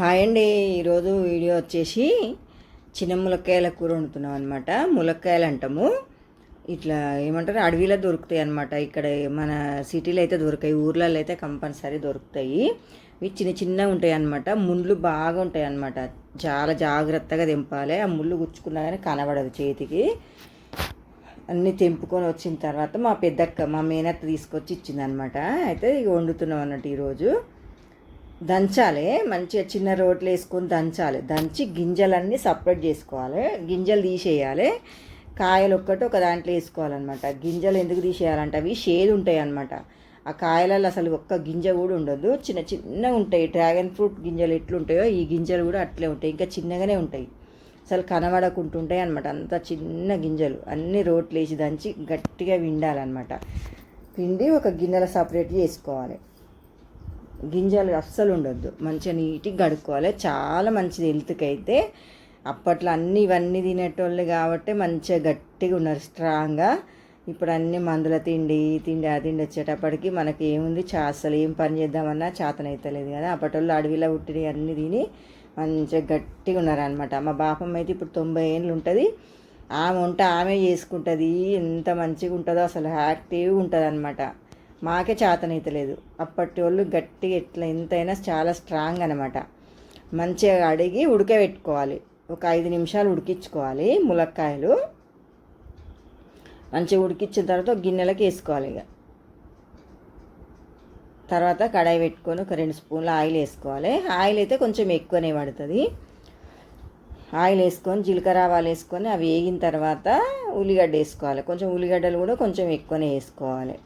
Hi అండి. ఈరోజు video వచ్చేసి చిన్న ములక్కాయల కూర వండుతున్నాం అనమాట ములక్కాయలు అంటాము. ఇట్లా ఏమంటారు? అడవిలో దొరుకుతాయి అనమాట ఇక్కడ మన సిటీలో అయితే దొరకాయి ఊర్లలో అయితే కంపల్సరీ దొరుకుతాయి. ఇవి చిన్న చిన్నగా ఉంటాయి అనమాట ముళ్ళు బాగా ఉంటాయి అనమాట చాలా జాగ్రత్తగా తెంపాలి. ఆ ముళ్ళు గుచ్చుకున్నా కానీ కనబడదు చేతికి. అన్నీ తెంపుకొని వచ్చిన తర్వాత మా పెద్దక్క మా మేనత్త తీసుకొచ్చి ఇచ్చిందనమాట అయితే ఇక వండుతున్నాం అన్నట్టు ఈరోజు. దంచాలి మంచిగా చిన్న రోట్లు వేసుకొని దంచాలి. దంచి గింజలన్నీ సపరేట్ చేసుకోవాలి. గింజలు తీసేయాలి. కాయలు ఒక్కటి ఒక దాంట్లో వేసుకోవాలన్నమాట. గింజలు ఎందుకు తీసేయాలంటే అవి షేడ్ ఉంటాయి అన్నమాట. ఆ కాయలలో అసలు ఒక్క గింజ కూడా ఉండదు. చిన్న చిన్నగా ఉంటాయి. డ్రాగన్ ఫ్రూట్ గింజలు ఎట్లుంటాయో ఈ గింజలు కూడా అట్లే ఉంటాయి. ఇంకా చిన్నగానే ఉంటాయి. అసలు కనబడకుంటుంటాయి అనమాట అంత చిన్న గింజలు. అన్ని రోట్లు వేసి దంచి గట్టిగా విండాలన్నమాట. పిండి ఒక గిన్నెలో సపరేట్ చేసుకోవాలి గింజలు అస్సలు ఉండొద్దు. మంచిగా నీట్గా కడుక్కోవాలి. చాలా మంచిది హెల్త్కి అయితే అప్పట్లో అన్నీ ఇవన్నీ తినేటోళ్ళు కాబట్టి మంచిగా గట్టిగా ఉన్నారు స్ట్రాంగ్గా. ఇప్పుడు అన్ని మందుల తిండి తిండి ఆ తిండి వచ్చేటప్పటికి మనకి ఏముంది? చా అసలు ఏం పని చేద్దామన్నా చేతనైతలేదు కదా. అప్పటోళ్ళు అడవిలో పుట్టినవి అన్నీ తిని మంచిగా గట్టిగా ఉన్నారనమాట మా బాపమ్మ అయితే ఇప్పుడు తొంభై ఏళ్ళు ఉంటుంది. ఆమె వంట ఆమె చేసుకుంటుంది. ఎంత మంచిగా ఉంటుందో అసలు యాక్టివ్గా ఉంటుంది అనమాట మాకే చేతనైతలేదు అప్పటి వాళ్ళు గట్టిగా ఎట్లా ఎంతైనా చాలా స్ట్రాంగ్ అనమాట మంచిగా అడిగి ఉడకబెట్టుకోవాలి. ఒక ఐదు నిమిషాలు ఉడికించుకోవాలి ములక్కాయలు. మంచిగా ఉడికించిన తర్వాత ఒక గిన్నెలకు వేసుకోవాలి ఇక. తర్వాత కడాయి పెట్టుకొని ఒక రెండు స్పూన్ల ఆయిల్ వేసుకోవాలి. ఆయిల్ అయితే కొంచెం ఎక్కువనే పడుతుంది. ఆయిల్ వేసుకొని జీలకర్ర ఆవాలు వేసుకొని అవి వేగిన తర్వాత ఉల్లిగడ్డ వేసుకోవాలి. కొంచెం ఉల్లిగడ్డలు కూడా కొంచెం ఎక్కువనే వేసుకోవాలి.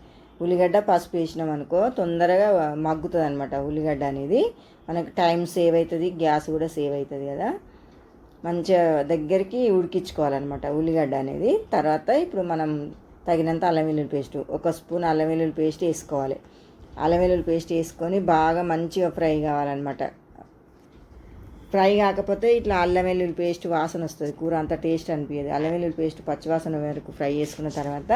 ఉల్లిగడ్డ పసుపు వేసినాం అనుకో తొందరగా మగ్గుతుంది అనమాట ఉల్లిగడ్డ అనేది. మనకు టైం సేవ్ అవుతుంది గ్యాస్ కూడా సేవ్ అవుతుంది కదా. మంచిగా దగ్గరికి ఉడికించుకోవాలన్నమాట ఉల్లిగడ్డ అనేది. తర్వాత ఇప్పుడు మనం తగినంత అల్లం వెల్లుల్లి పేస్ట్ ఒక స్పూన్ అల్లం వెల్లుల్లి పేస్ట్ వేసుకోవాలి. అల్లం వెల్లుల్లి పేస్ట్ వేసుకొని బాగా మంచిగా ఫ్రై కావాలన్నమాట. ఫ్రై కాకపోతే ఇట్లా అల్లం వెల్లుల్లి పేస్ట్ వాసన వస్తుంది కూర అంత టేస్ట్ అనిపించదు అల్లం వెల్లుల్లి పేస్ట్ పచ్చివాసన వరకు ఫ్రై చేసుకున్న తర్వాత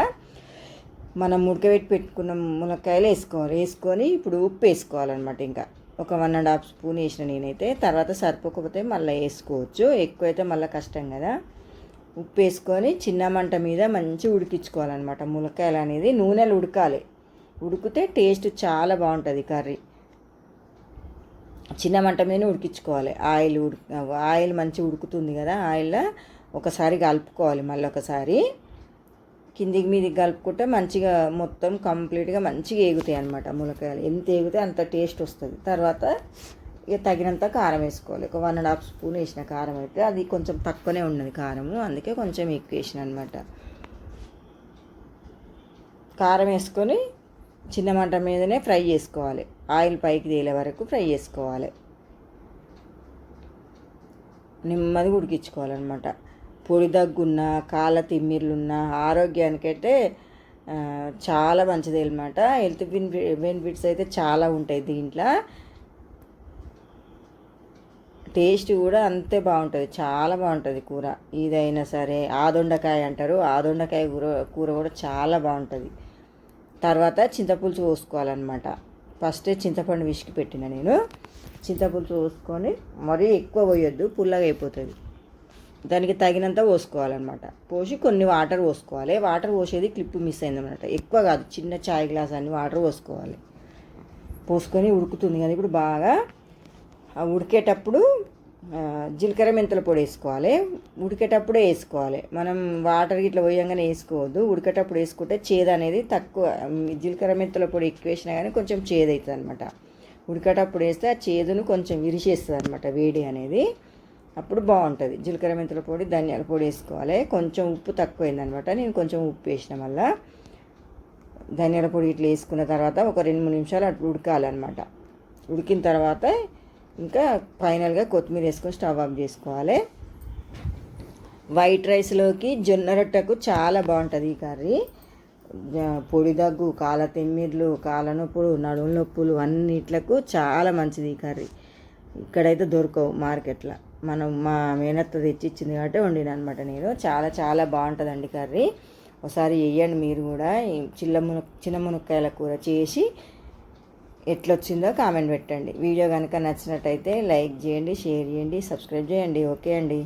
మనం ఉడకబెట్టి పెట్టుకున్న మునక్కాయలు వేసుకోవాలి వేసుకొని ఇప్పుడు ఉప్పు వేసుకోవాలన్నమాట ఇంకా. ఒక వన్ అండ్ హాఫ్ స్పూన్ వేసిన నేనైతే. తర్వాత సరిపోకపోతే మళ్ళీ వేసుకోవచ్చు. ఎక్కువైతే మళ్ళీ కష్టం కదా. ఉప్పు వేసుకొని చిన్న మంట మీద మంచి ఉడికించుకోవాలన్నమాట. ములక్కాయలు అనేది నూనెలు ఉడకాలి. ఉడికితే టేస్ట్ చాలా బాగుంటుంది కర్రీ. చిన్న మంట మీద ఉడికించుకోవాలి. ఆయిల్ ఉడి ఆయిల్ మంచి ఉడుకుతుంది కదా. ఆయిల్లో ఒకసారి కలుపుకోవాలి మళ్ళీ ఒకసారి. కిందికి మీది కలుపుకుంటే మంచిగా మొత్తం కంప్లీట్గా మంచిగా ఎగుతాయి అనమాట ములకాయలు ఎంత ఎగితే అంత టేస్ట్ వస్తుంది. తర్వాత ఇక తగినంత కారం వేసుకోవాలి. ఒక వన్ అండ్ హాఫ్ స్పూన్ వేసిన కారం అయితే అది కొంచెం తక్కువనే ఉన్నది కారము. అందుకే కొంచెం ఎక్కువ వేసిన అనమాట కారం వేసుకొని చిన్న మంట మీదనే ఫ్రై చేసుకోవాలి. ఆయిల్ పైకి తేలే వరకు ఫ్రై చేసుకోవాలి. నెమ్మదిగా ఉడికించుకోవాలన్నమాట. పొడి దగ్గున్న కాళ్ళ తిమ్మిర్లున్న ఆరోగ్యానికైతే చాలా మంచిది అనమాట హెల్త్ బెనిఫిట్స్ అయితే చాలా ఉంటాయి దీంట్లో. టేస్ట్ కూడా అంతే బాగుంటుంది చాలా బాగుంటుంది కూర. ఇదైనా సరే ఆదొండకాయ అంటారు ఆదొండకాయ కూర కూర కూడా చాలా బాగుంటుంది. తర్వాత చింతపులుసు పోసుకోవాలన్నమాట. ఫస్టే చింతపండు విసికి పెట్టిన నేను. చింతపులుసు పోసుకొని మరీ ఎక్కువ పోయొద్దు పుల్లగా అయిపోతుంది. దానికి తగినంత పోసుకోవాలన్నమాట. పోసి కొన్ని వాటర్ పోసుకోవాలి. వాటర్ పోసేది క్లిప్ మిస్ అయిందన్నమాట. ఎక్కువ కాదు చిన్న చాయ్ గ్లాస్ అన్ని వాటర్ పోసుకోవాలి. పోసుకొని ఉడుకుతుంది కదా ఇప్పుడు బాగా ఆ ఉడికేటప్పుడు జీలకర్ర మెంతుల పొడి వేసుకోవాలి. ఉడికేటప్పుడే వేసుకోవాలి. మనం వాటర్ ఇట్లా పోయంగానే వేసుకోవద్దు. ఉడికేటప్పుడు వేసుకుంటే చేదు అనేది తక్కువ జీలకర్ర మెంతుల పొడి ఎక్కువ వేసినా కానీ కొంచెం చేదు అవుతుంది అనమాట ఉడికేటప్పుడు వేస్తే ఆ చేదును కొంచెం విరిచేస్తుంది అనమాట వేడి అనేది. అప్పుడు బాగుంటుంది. జీలకర్ర మెంతుల పొడి ధనియాల పొడి వేసుకోవాలి. కొంచెం ఉప్పు తక్కువైందనమాట. నేను కొంచెం ఉప్పు వేసిన మళ్ళీ ధనియాల పొడి ఇట్లా వేసుకున్న తర్వాత ఒక రెండు మూడు నిమిషాలు అట్లా ఉడకాలన్నమాట ఉడికిన తర్వాత ఇంకా ఫైనల్గా కొత్తిమీర వేసుకొని స్టవ్ ఆఫ్ చేసుకోవాలి. వైట్ రైస్లోకి జొన్న రొట్టెకు చాలా బాగుంటుంది ఈ కర్రీ. పొడి దగ్గు కాల తిమ్మిర్లు కాళ్ళ నొప్పులు నడుము నొప్పులు అన్నిట్లకు చాలా మంచిది ఈ కర్రీ. ఇక్కడైతే దొరకవు మార్కెట్లో. మనం మా మేనత్త తెచ్చి ఇచ్చింది కాబట్టి వండిన అనమాట నేను. చాలా చాలా బాగుంటుందండి కర్రీ. ఒకసారి వేయండి మీరు కూడా. చిల్ల మున చిన్న మునక్కాయల కూర చేసి ఎట్లొచ్చిందో కామెంట్ పెట్టండి. వీడియో కనుక నచ్చినట్టయితే లైక్ చేయండి షేర్ చేయండి సబ్స్క్రైబ్ చేయండి. ఓకే అండి.